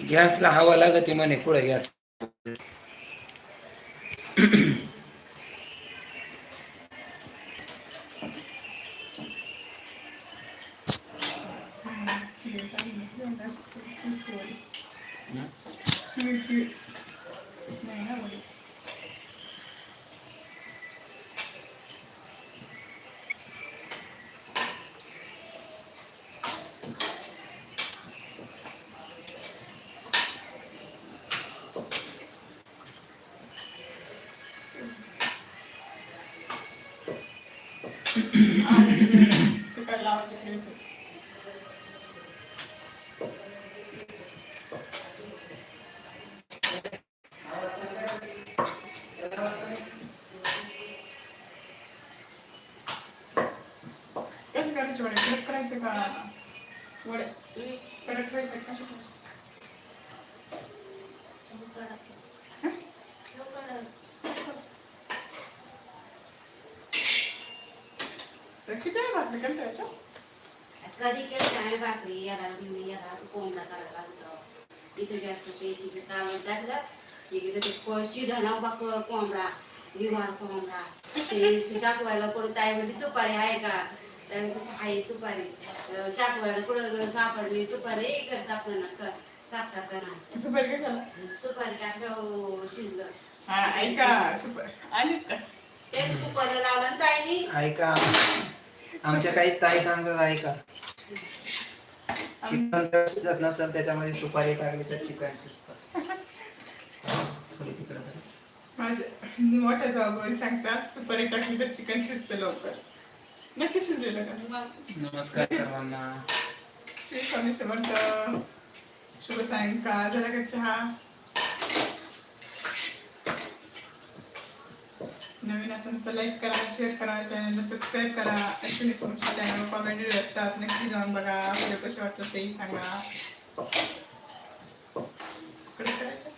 गॅसला हवा लागते म्हणे कुठं गॅस? करायचे का वडे कडक करायचे कसे करायचे तर भाकरी करता याच्या कधी केलं काय भाकरी? याला मी याला कोंबडा करायला लागतो. इथे गॅस होते तिथे कावड टाकलं इकडे ते को- बाक कोंबडा लिवार कोंबडा. ते शाकवायला कुठं म्हणजे सुपारी आहे का? त्यावेळी कसं सुपारी अं, शाकवायला कुठं सापडली सुपारी इकडे आपल्याला साफ करताना सुपारी कशाला सुपारी टाकलं शिजलं हा ऐका. सुपारी आलीत का ते कुकरला लावलं ना ताईनी ऐका आमच्या काही ताई सांगतात ऐका. चिकन जर शिजत नसेल त्याच्यामध्ये सुपारी टाकली तर चिकन शिजतं. थोडी तिकडं मोठ्या जबाबदारी सांगतात सुपारी टाकली तर चिकन शिजतं लवकर. नक्की शिजलेलं का? नमस्कार सर्वांना. श्री स्वामी समर्थ. शुभ सायंकाळ. झाला का चहा नवीन असेल तर लाईक करा शेअर करा चॅनलला सबस्क्राईब करा. ऍक्च्युली सोमच्या चॅनल कॉमेडी असतात. नक्की जाऊन बघा. व्हिडिओ कसे वाटतात तेही सांगा. इकडे करायचं?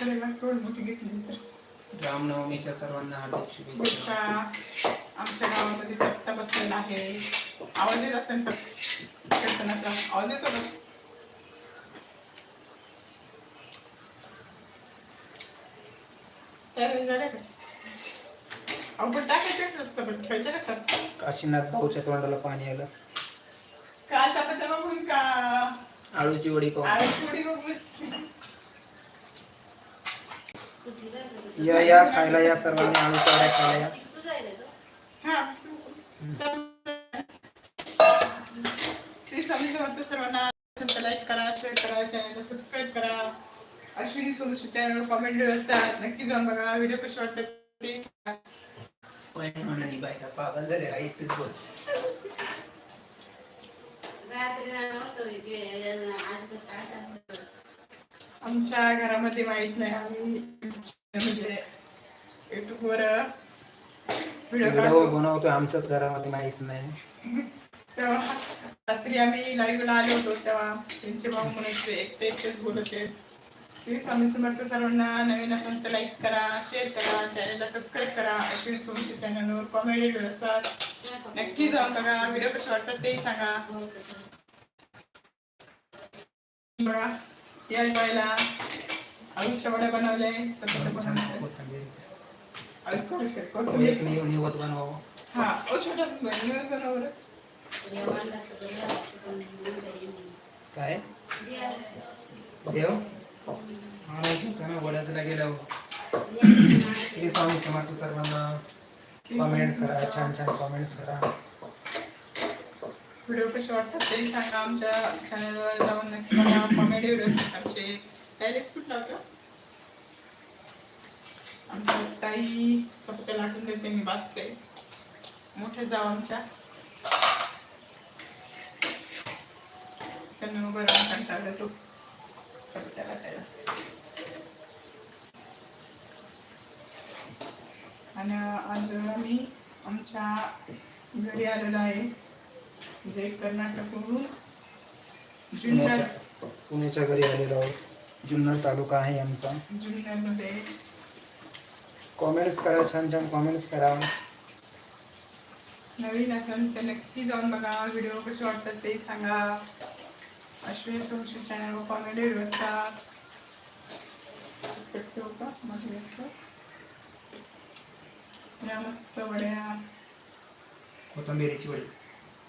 करेला केवढी मोठी घेतली तर. रामनवमीच्या सर्वांना हार्दिक शुभेच्छा. आमच्या गावामध्ये सप्ता बसलेला आहे आवाज येत असेल कीर्तनाचा आवाज येतो का? तयारी झाल्या का? अवघड टाकायचे पण ठेवायच्या कशात काशीनाथ भाऊच्या तोंडाला पाणी आलं. काल चपात्या बघून का? आळूची वडी पाहून. आळूची उडी बघून. या या खायला या सर्वांनी आळूच्या वड्या खायला या? हा. श्री स्वामी समर्थ सर्वांना लाईक करा शेअर करा चॅनलला सबस्क्राईब करा. अश्विनी सोलूच्या चॅनलवर कॉमेंट असतात. नक्की जाऊन बघा. व्हिडिओ कसे वाटतात ते बायका पागल एकटीच बोल. काय आमच्या घरामध्ये माहीत नाही. आम्ही म्हणजे युट्यूबवर व्हिडिओ बनवतोय आमच्याच घरामध्ये माहीत नाही. तेव्हा रात्री आम्ही लाईव्हला आलो होतो तेव्हा त्यांचे भाऊ म्हणायचे एकटे एकटेच बोलत श्री स्वामी समर्थ सर्वांना नवीन असेल तर लाईक करा शेअर करा चॅनलला सबस्क्राईब करा. अश्विनी सोमशी चॅनलवर कॉमेडी व्हिडिओ असतात. नक्की जाऊन बघा. व्हिडिओ कसे वाटतात तेही सांगा. बघा. या जेवायला. कोथिंबीर बनव हा ओ छोटा बनव बनव बरं. काय? देव? आणायचं का ना वड्याचं गेलं श्री स्वामी समर्थ सर्वांना कमेंट्स करा छान छान कमेंट्स करा. व्हिडिओ कसे वाटतात ते सांगा. आमच्या चॅनलवर जाऊन नक्की बघा. कॉमेडी व्हिडिओ आमचे डायरेक्ट कुठला आमच्या ताई चपात्या लाटून देते मी बसते मोठे जाऊ आमच्या त्यांना उभं राहून कंटाळा तो. चपत्या लाटायला आणि आज आम्ही आमच्या घरी आलेलो आहे. म्हणजे कर्नाटकवरून जुन्नर पुण्याच्या घरी आलेलो आहोत. जुन्नर तालुका आहे आमचा. जुन्नरमध्ये कॉमेंट्स करा छान छान कॉमेंट्स करा. नवीन असेल तर नक्की जाऊन बघा. व्हिडिओ कसे वाटतात ते सांगा. अश्विनी सोमशी चॅनलवर कॉमेडी व्हिडिओ असतात मस्त वड्या. कोथिंबिरीची वडी.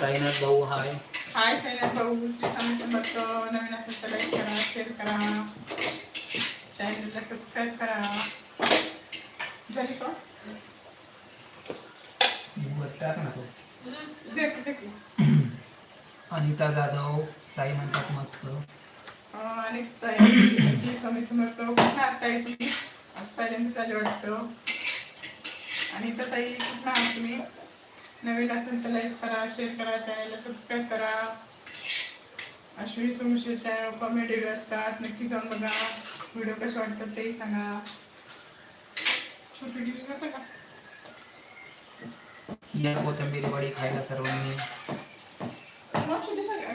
साईनाथ भाऊ हाय. हाय सैन्यात भाऊ श्री स्वामी समर्थ नवीन असेल तर लाईक करा शेअर करा. चॅनलला सबस्क्राईब करा. झाली का? वर टाक ना तो. देख देख. अनिता जाधव ताई म्हणतात मस्त. आणि ताई श्री स्वामी समर्थ कुठं आज पहिल्यांदाच आले वाटतं. आणि तर ताई कुठं आहात तुम्ही? नवीन असेल तर लाईक करा शेअर करा चॅनलला सबस्क्राईब करा. Ashwini Somsher channel comedy video असतात नक्की जाऊन बघा. व्हिडिओ कसे वाटतात तेही सांगा. छोटी डिश होतं का? या कोथिंबिरी वडी खायला सर्वांनी?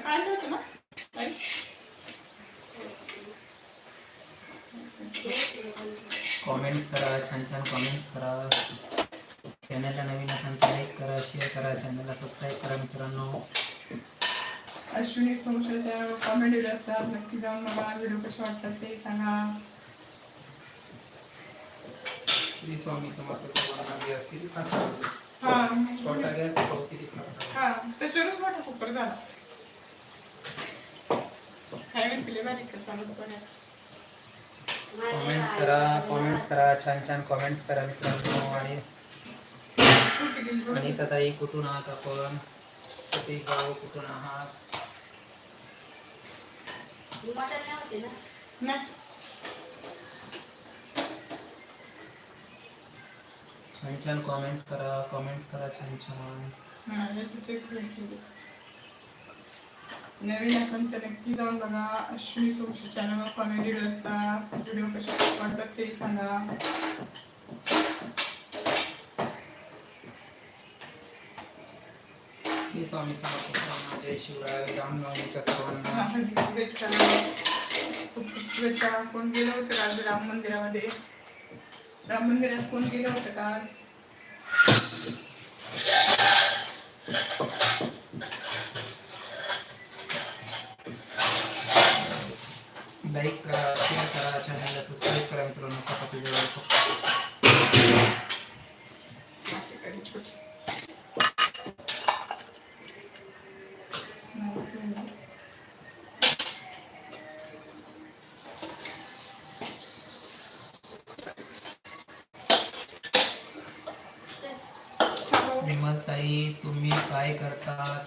काढलं होतं ना? कॉमेंट्स करा छान छान कॉमेंट्स करा. चॅनलला नवीन असेल तर लाईक करा शेअर करा चॅनलला सबस्क्राईब करा मित्रांनो. अश्विनी सोमशेर चॅनल कॉमेडी असतात. नक्की जाऊन बघा व्हिडिओ कसे वाटतात ते सांगा. श्री स्वामी समर्थ सर्वांना गॅस किती? हा. छोटा गॅस किती? हा त्याच्यावरच मोठा कुकर झाला. काय बारीक कॉमेंट्स करा कॉमेंट्स करा छान छान कॉमेंट्स करा मित्रांनो. आणि आणि ताई कुठून आहात आपण? किती भाऊ कुठून आहात? छान छान कॉमेंट्स करा कॉमेंट्स करा छान छान. नवीन असेल तर नक्की जाऊन बघा. अश्विनी सोमशी चॅनलवर कॉमेडी असतात. व्हिडिओ कसे वाटतात ते सांगा. श्री स्वामी समर्थ सर्वांना जय शिवराय रामनवमीच्या सर्वांना. हार्दिक शुभेच्छा. खूप खूप शुभेच्छा. कोण गेलं होतं आज राम मंदिरामध्ये? राम मंदिरात कोण गेलं होतं का आज? लाईक करा शेअर करा चॅनलला सबस्क्राईब करा मित्रांनो कसा तुझ्या मातेकरी छोटी. नाही, चालेल. हॅलो. विमल ताई तुम्ही काय करतात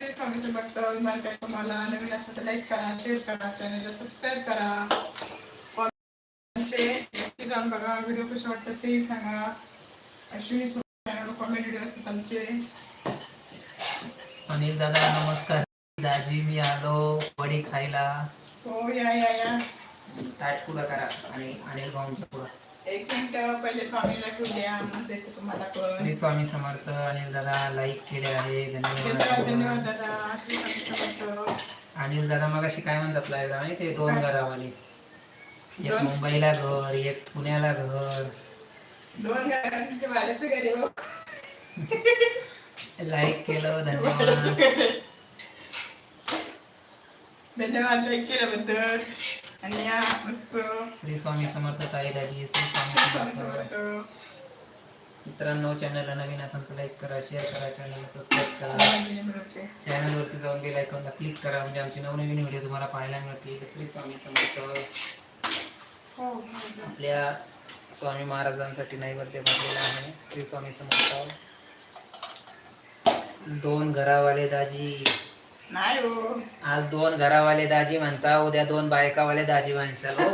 ते स्वामी समर्थ विमान काय तुम्हाला नवीन असेल तर लाईक करा शेअर करा चॅनलला सबस्क्राईब करा. कॉमेंटचे नक्की जाऊन बघा व्हिडिओ कसे वाटतात तेही सांगा. अश्विनी चॅनल कॉमेडी व्हिडिओ असतात आमचे. अनिल दादा नमस्कार. दाजी मी आलो वडी खायला. हो या या या. ताट पुढं करा आणि अनिल भाऊंच्या पुढं. एक मिनिट पहिले स्वामीला ठेवू द्या मग देते तुम्हाला पण श्री स्वामी समर्थ अनिल दादा लाईक केले आहे धन्यवाद. धन्यवाद धन्यवाद दादा. श्री स्वामी समर्थ. अनिल दादा मग अशी काय म्हणतात लाईव्ह माहिती दोन काय? घरावाले. एक दोन? मुंबईला घर एक पुण्याला घर. दोन घरांचे भाड्याचं घर आहे. लाईक केलं धन्यवाद. धन्यवाद लाईक केल्याबद्दल. आणि या मस्त श्री स्वामी समर्थ ताई दाजी श्री स्वामी समर्थ. मित्रांनो चॅनलला नवीन असेल तर लाईक करा शेअर करा चॅनलला सबस्क्राईब करा. चॅनलवरती जाऊन बेल आयकॉनला क्लिक करा म्हणजे आमचे नवनवीन व्हिडिओ तुम्हाला पाहायला मिळतील. श्री स्वामी समर्थ. हो, हो, हो. आपल्या स्वामी महाराजांसाठी नैवेद्य बनलेला आहे. श्री स्वामी समर्थ. दोन घरावाले दाजी नाही हो आज दोन घरावाले दाजी म्हणता उद्या दोन बायकावाले दाजी म्हणशाल हो.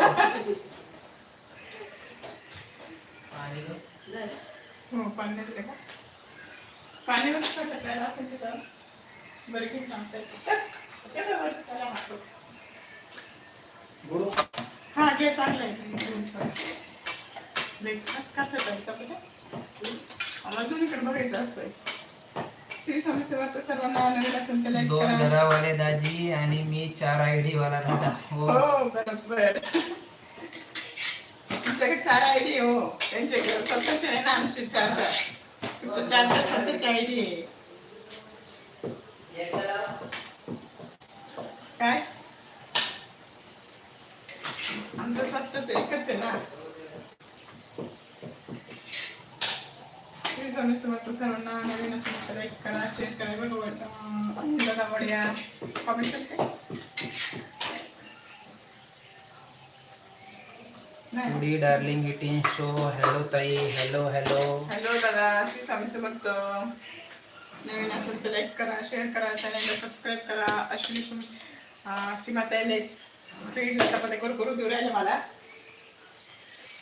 हो का? पाणी नसतं टाकायला असेल तिथं? बरं घे सांगता गुरु. हा घे चांगलं आहे. जायचं आपल्याला दोन्हीकडे बघायचं असतंय. श्री स्वामी सेवाचं सर्वांना नवीन तर दोन करा. घरावाले दाजी आणि मी चार आयडी वाला दादा. हो. हो बरोबर. तुमच्याकडे चार आयडी हो. त्यांच्याकडे स्वतःचे आहे ना आमचे चार तुमच्या चार चार स्वतःची आयडी आहे. काय? आमचं स्वतःच एकच आहे ना. श्री स्वामी समर्थ सर्वांना नवीन तर लाईक करा शेअर करा बरोबर दावड्या कॉमेंट करते goody darling eating show hello ताई हॅलो हॅलो हॅलो दादा श्री स्वामी समर्थ नवीन असेल तर लाईक करा शेअर करा चॅनलला सबस्क्राईब करा अश्विनी सुम अं, सीमाताईला स्पीडला चपात्या करू करू देऊ राहिले मला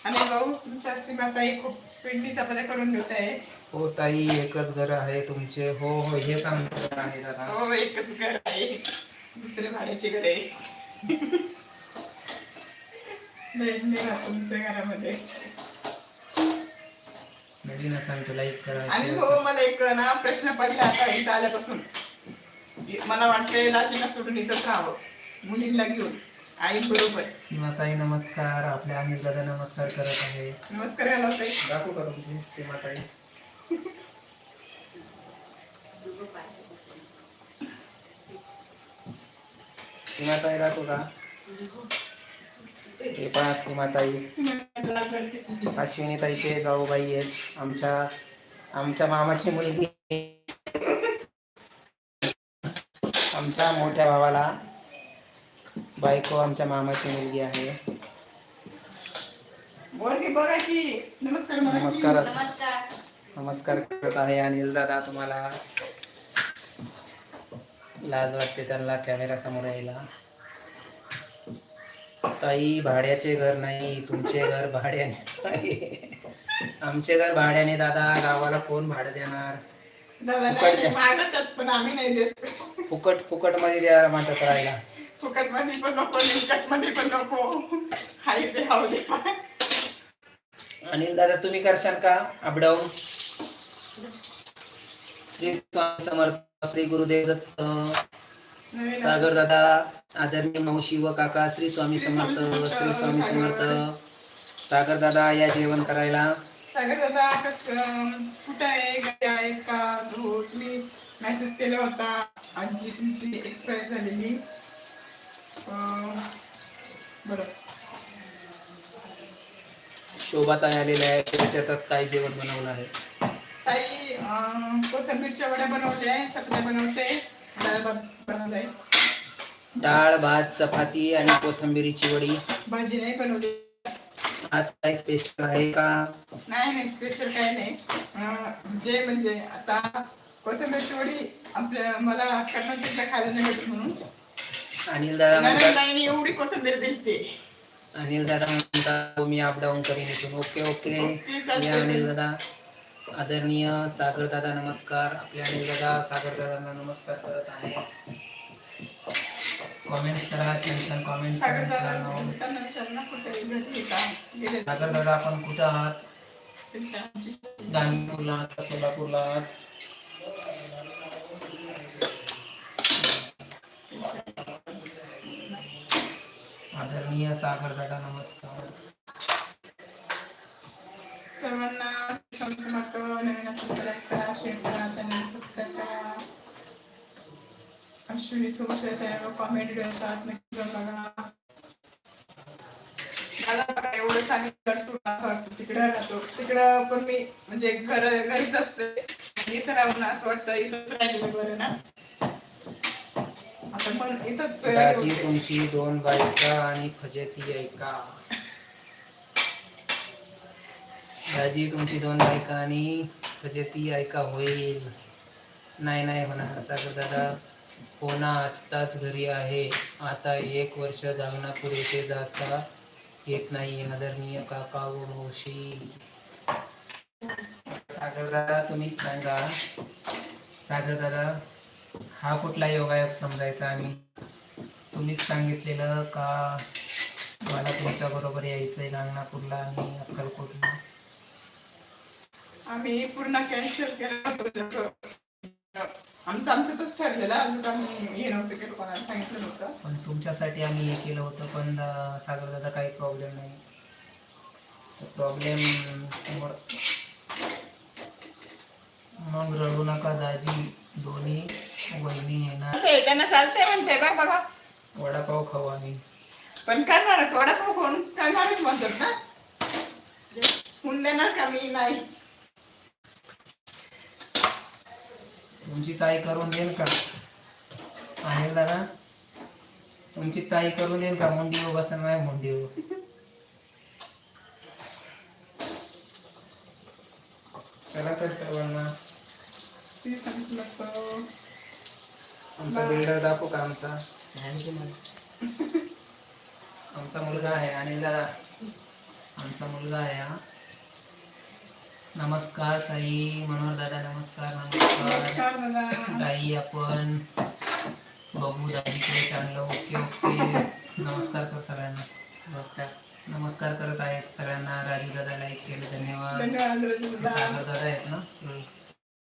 आणि भाऊ तुमच्या सीमाताई खूप स्पीडनी चपात्या करून देत आहे. हो ताई एकच घर आहे तुमचे. हो हो हेच आमचं घर आहे दादा. हो एकच घर आहे. दुसरे भाड्याचे घर आहे. राहत दुसऱ्या घरामध्ये. नवीन असाल लाईक करा. आणि हो. मला एक ना प्रश्न पडला आता इथं आल्यापासून. मला वाटतंय दाजीला सोडून इथंच राहावं. मुलींना घेऊन. आई बरोबर. सीमाताई नमस्कार आपल्या अनिल दादा नमस्कार करत आहे. नमस्कार दाखवू का तुमची सीमाताई. सीमाताई दाखवू का? हे पहा सीमाताई. लाज वाटते. अश्विनी ताईचे जाऊबाई आहेत. आमच्या आमच्या मामाची मुलगी. आमच्या मोठ्या भावाला बायको आमच्या मामाची मुलगी आहे. वरती बघा की. नमस्कार. नमस्कार असं नमस्कार. नमस्कार. करत आहे अनिल दादा तुम्हाला. लाज वाटते त्यांना कॅमेरा समोर यायला. ताई भाड्याचे घर नाही तुमचे घर भाड्याने. आमचे घर भाड्याने दादा. गावाला कोण भाडं देणार? फुकट फुकटमध्ये द्या म्हणतात राहायला. फुकटमध्ये पण नको निकटमध्ये पण नको. हाय ते हाव दे. अनिल दादा तुम्ही करशाल का? Up down? श्री स्वामी समर्थ श्री गुरुदेव दत्त सागर दादा आदरणीय मावशी व काका श्री स्वामी समर्थ श्री स्वामी समर्थ. सागर दादा या जेवण करायला. सागर दादा कुठं आहे? घरी आहे का? तुम्ही मेसेज केला होता. आजी तुमची एक्सपायर झालेली. बरं शोभाताई आलेल्या आहेत. त्याच्यात काय जेवण बनवलं आहे? ताई अं, कोथिंबीरच्या वड्या बनवल्या आहे बनवते डाळ भात बनवलाय डाळ भात चपाती आणि कोथिंबिरीची वडी. भाजी नाही बनवली. आज काय स्पेशल आहे का? नाही नाही स्पेशल काही नाही. अं, जे म्हणजे आता कोथिंबीरची वडी आपल्या मला कर्नाटकला खायला नाही भेटत म्हणून. अनिल दादा म्हणतात एवढी कोथिंबीर दिलते. अनिल दादा म्हणतात मी अपडाऊन करीन इथून. Okay okay. ओके, मी. अनिल दादा. आदरणीय सागर दादा नमस्कार. आपल्या अनिल दादा सागर दादांना नमस्कार करत आहे. कमेंट्स करा छान कमेंट्स सागर दादा करा कुठे का? गेले. सागर दादा आपण कुठं आहात का सोलापूरला आहात? आदरणीय सागर दादा नमस्कार. सर्वांना समर्थ नवीन असेल करा शेअर करा चॅनल सबस्क्राईब करा. अश्विनी चॅनलवर कॉमेडी असतात नक्की बघा. दादा बघा, एवढं चांगलं घर सोडून असं वाटतं. तिकडे राहतो. तिकडं पण मी म्हणजे घर घरीच असते. इथं राहून असं वाटतं इथं राहिलेलं बरं ना. आता पण इथंच दाजी तुमची दोन बायका आणि फजेती ऐका. दाजी तुमची दोन बायका आणि फजेती ऐका होईल. नाही नाही होणार. सागर दादा हो आत्ताच घरी आहे. आता एक वर्ष गांगणापूर येथे जाता येत नाही. आदरणीय काका व मावशी. सागर दादा तुम्ही सांगा. सागर दादा हा कुठला योगायोग समजायचा आम्ही तुम्हीच सांगितलेलं का मला तुमच्या बरोबर यायचंय गांगणापूरला आणि अक्कलकोटला? आम्ही पूर्ण कॅन्सल केलं होतं आमचं आमच्यातच ठरलेलं अजून आम्ही हे नव्हतं केलं कोणाला सांगितलं नव्हतं. पण तुमच्यासाठी आम्ही हे केलं होतं पण सागर दादा काही प्रॉब्लेम नाही. प्रॉब्लेम समोर मग रडू नका दाजी. दोन्ही वहिनी येणार. त्यांना चालतंय म्हणते बघ बघा वडापाव खाऊ आम्ही. पण करणारच वडापाव कोण करणारच म्हणतात ना? होऊन देणार का मी? नाही. तुमची ताई करून देईल का? आहे दादा तुमची ताई करून देईल का? मुंडी हो बसन नाही मुंडी हो चला तर सर्वांना. ती आमचा बिल्डर दाखवू का आमचा? आमचा मुलगा आहे आणि दादा आमचा मुलगा आहे हा. नमस्कार ताई मनोहर दादा नमस्कार नमस्कार ताई आपण बघू दादीकडे चांगलं. Okay okay. नमस्कार कर सगळ्यांना. नमस्कार. नमस्कार करत आहेत सगळ्यांना. राजू दादा लाईक केलं धन्यवाद. धन्यवाद राजू ते दादा. सागर दादा आहेत ना?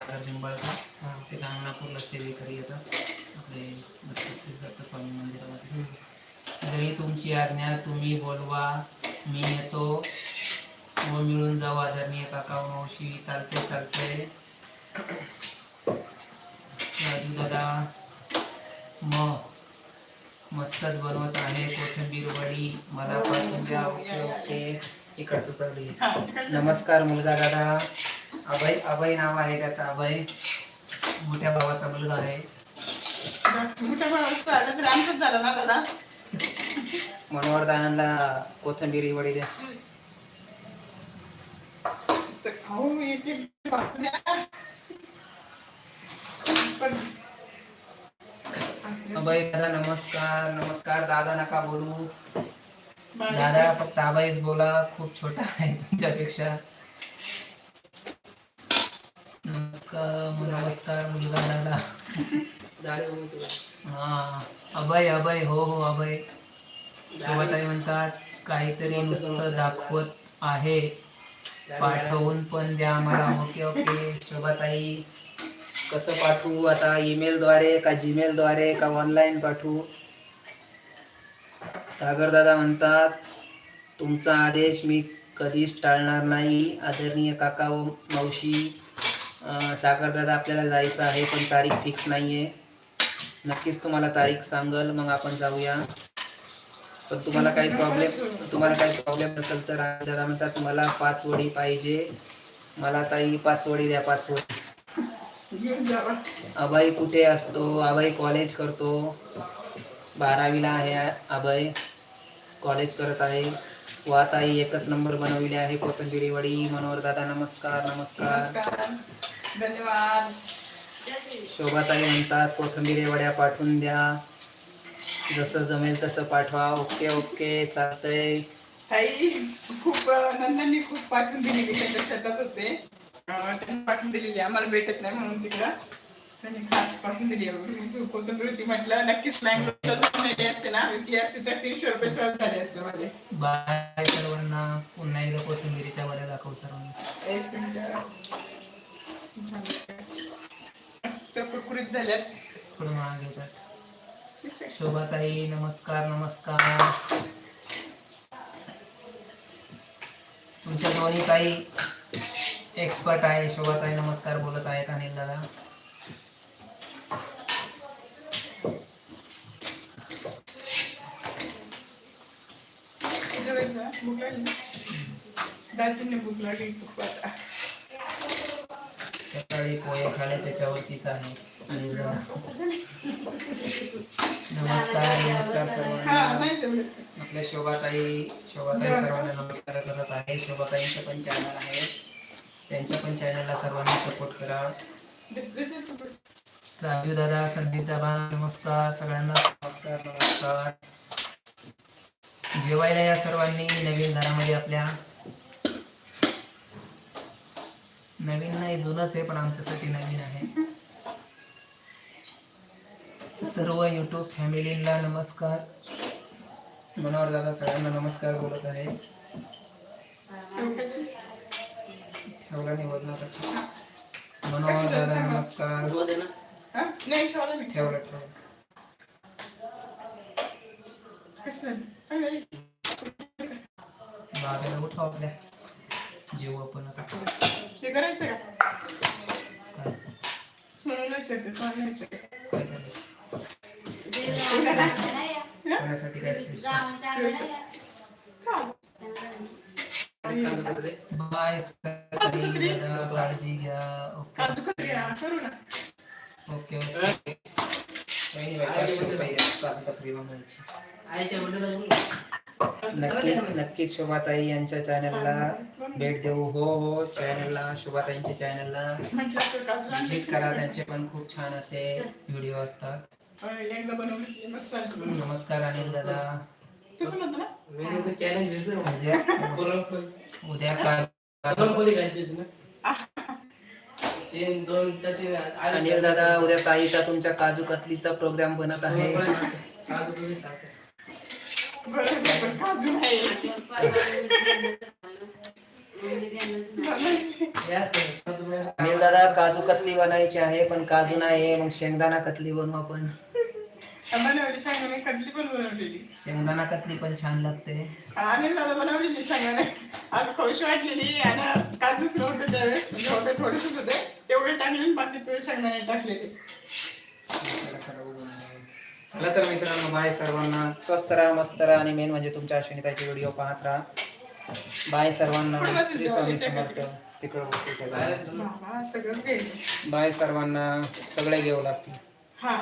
ते सेवेकरी येतात. आपले दत्त श्री दत्त स्वामी मंदिरामध्ये. जरी तुमची आज्ञा तुम्ही बोलवा मी येतो. व मिळून जाऊ आदरणीय काका मावशी. चालते चालते. राजू दादा म मस्तच बनवत आहे कोथिंबीर वडी. मला पाठवून द्या ओके ओके. इकडचं चालू आहे. नमस्कार मुलगा दादा. अभय अभय नाव आहे त्याचा अभय. मोठ्या भावाचा मुलगा आहे. मनोहर दादांना कोथिंबीर वडी द्या. अभय दादा नमस्कार. नमस्कार दादा नका बोलू. दादा फक्त अभयच बोला खूप छोटा आहे तुमच्यापेक्षा. नमस्कार नमस्कार मुलगा दादा. हा अभय अभय हो हो अभय. शोभाताई म्हणतात काहीतरी नुसतं दाखवत आहे. पाठवून पण द्या मला ओके ओके. शोभाताई. कसं पाठवू? आता ईमेल द्वारे का जीमेल द्वारे का ऑनलाईन पाठवू? सागर दादा म्हणतात तुमचा आदेश मी कधीच टाळणार नाही. आदरणीय काका व मावशी अं, सागर दादा आपल्याला जायचं आहे पण तारीख फिक्स नाही आहे नक्कीच तुम्हाला तारीख सांगल मग आपण जाऊया. पण तुम्हाला काही प्रॉब्लेम तुम्हाला काही प्रॉब्लेम नसेल तर दादा म्हणतात मला पाच वडी पाहिजे. मला ताई पाच वडी द्या पाच वडी. अभय कुठे असतो? अभय कॉलेज करतो. बारावीला आहे अभय. कॉलेज करत आहे. वाताई एकच नंबर बनविले आहे. कोथिंबिरी वडी मनोहर दादा नमस्कार नमस्कार. नमस्कार. धन्यवाद. शोभाताई म्हणतात कोथिंबिरी वड्या पाठवून द्या. जसं जमेल तसं पाठवा. ओके ओके चालतंय. ताई खूप नंदांनी खूप पाठवून दिलेली त्यांच्या शेतात होते. अं, त्यांनी पाठवून दिलेली आम्हाला भेटत नाही म्हणून तिकडं. खास दिली कोथिंबीर म्हटलं नक्कीच नेली असते ना. विकली असते तर तीनशे रुपये सहज झाले असते माझे. बाय सर्वांना पुन्हा एकदा कोथिंबिरीच्या वड्या दाखव सर्वांना एक मिनिट. झालं. मस्त कुरकुरीत झाल्यात. थोडं महाग येतात शोभाताई नमस्कार नमस्कार. तुमच्या दोन्ही काही एक्सपर्ट आहे. शोभाताई नमस्कार बोलत आहेत अनिल दादा भूक लागली दाजींनी भूक लागली खूप आता सकाळी पोहे खाले त्याच्यावरतीच आहे. नमस्कार नमस्कार सर्वांना. आपल्या शोभाताई शोभाताई सर्वांना नमस्कार करत आहे. शोभाताईंचं पण चॅनल आहे. त्यांच्या पण चॅनलला सर्वांनी सपोर्ट करा. राजू दादा संदीप दादा नमस्कार. सगळ्यांना नमस्कार नमस्कार. जेवायला या सर्वांनी नवीन घरामध्ये आपल्या. नवीन नाही जुनच आहे पण आमच्यासाठी नवीन आहे. सर्व युट्यूब फॅमिलीला नमस्कार. मनोहर दादा सगळ्यांना नमस्कार बोलत आहे. नका मनोहर दादा नमस्कार. हा? ठेवलं ठेवलं ठेवलं. बाबाला उठवा आपल्या जेवू आपण आता हे करायचं का काय सोनूला विचारते तुम्हाला नाही विचारते. काय करायचं? देवाला नाश्ता नाही या. कोणासाठी काय स्पेशल जाऊन चांगलं नाही या. का? चांगलं नाही. बाय सकाळी दादा काळजी घ्या ओके काजू करी हा, करू ना ओके ओके काही नाही बाई, काजू बाई, काजू कतरी बनवायची. नक्की नक्कीच शोभाताई यांच्या चॅनलला भेट देऊ. हो हो चॅनलला शोभाताईंच्या चॅनलला. विजिट करा. त्यांचे पण खूप छान असे व्हिडिओ असतात. नमस्कार अनिल दादा. उद्या अनिल दादा उद्या ताईचा तुमच्या काजू कतलीचा प्रोग्राम बनत आहे. काजू नाही. अनिल दादा काजू कतली बनायची आहे पण काजू नाही मग शेंगदाणा कतली बनवू आपण. बनवली कदली पण बनवलेली. शेंगदाणा कतली पण छान लागते. आणि दादा बनवलेली शांगाने आज खुश वाटलेली आणि काजूच नव्हते त्यावेळेस म्हणजे होते थोडेसेच होते. तेवढे टाकले बाकीचे शेंगदाणे टाकलेले. चला तर मित्रांनो बाय सर्वांना. स्वस्त राहा मस्त राहा आणि मेन म्हणजे तुमच्या अश्विनीताचे व्हिडिओ पाहत राहा. बाय सर्वांना. श्री स्वामी समर्थ. तिकडं बाय सर्वांना. सगळे घेऊ लागतील. हा